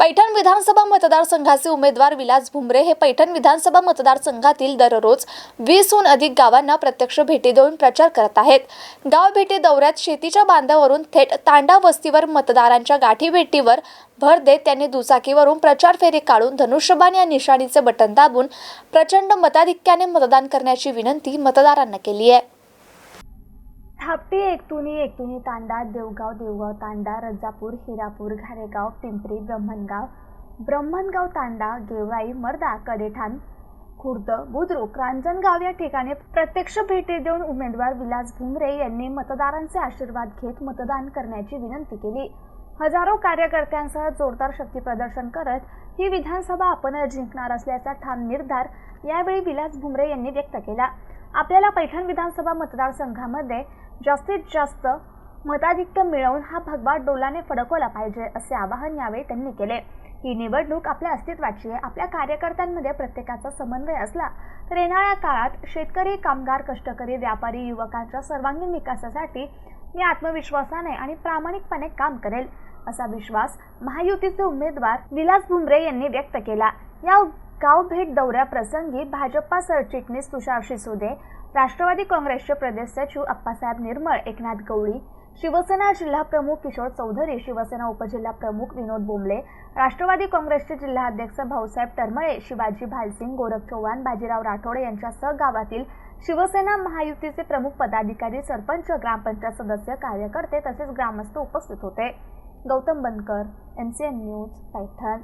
पैठण विधानसभा मतदारसंघाचे उमेदवार विलास भुमरे हे पैठण विधानसभा मतदारसंघातील दररोज वीसहून अधिक गावांना प्रत्यक्ष भेटी देऊन प्रचार करत आहेत. गाव भेटी दौऱ्यात शेतीच्या बांधावरून थेट तांडा वस्तीवर मतदारांच्या गाठीभेटीवर भर देत त्यांनी दुचाकीवरून प्रचार फेरी काढून धनुष्यबाण या निशाणीचे बटन दाबून प्रचंड मताधिक्याने मतदान करण्याची विनंती मतदारांना केली आहे. थापटी एकतुनी एकतुनी तांडा देवगाव देवगाव तांडा रजापूर हिरापूर घारेगाव पिंपरी ब्रह्मणगाव ब्रह्मणगाव तांडा गेवराई मर्दा कडेठाण खुर्द बुद्रुक रांजणगाव या ठिकाणी प्रत्यक्ष भेटी देऊन उमेदवार विलास भुमरे यांनी मतदारांचे आशीर्वाद घेत मतदान करण्याची विनंती केली. हजारो कार्यकर्त्यांसह जोरदार शक्ती प्रदर्शन करत ही विधानसभा आपण जिंकणार असल्याचा ठाम निर्धार यावेळी विलास भुमरे यांनी व्यक्त केला. आपल्याला पैठण विधानसभा मतदारसंघामध्ये जास्तीत जास्त मताधिक्य मिळवून हा भगवा डोलाने फडकवला पाहिजे असे आवाहन यावेळी त्यांनी केले. ही निवडणूक आपल्या अस्तित्वाची आहे. आपल्या कार्यकर्त्यांमध्ये प्रत्येकाचा समन्वय असला तर येणाऱ्या काळात शेतकरी कामगार कष्टकरी व्यापारी युवकांच्या सर्वांगीण विकासासाठी मी आत्मविश्वासाने आणि प्रामाणिकपणे काम करेल असा विश्वास महायुतीचे उमेदवार विलास भुमरे यांनी व्यक्त केला. या गाव भेट दौऱ्याप्रसंगी भाजपा सरचिटणीस तुषार शिसोदे राष्ट्रवादी काँग्रेसचे प्रदेश सचिव अप्पासाहेब निर्मळ एकनाथ गवळी शिवसेना जिल्हा प्रमुख किशोर चौधरी शिवसेना उपजिल्हा प्रमुख विनोद बोंबले राष्ट्रवादी काँग्रेसचे जिल्हाध्यक्ष भाऊसाहेब तरमळे शिवाजी भालसिंग गोरख चव्हाण बाजीराव राठोड यांच्यासह गावातील शिवसेना महायुतीचे प्रमुख पदाधिकारी सरपंच ग्रामपंचायत सदस्य कार्यकर्ते तसेच ग्रामस्थ उपस्थित होते. Gautam Bankar M C N news Paithan.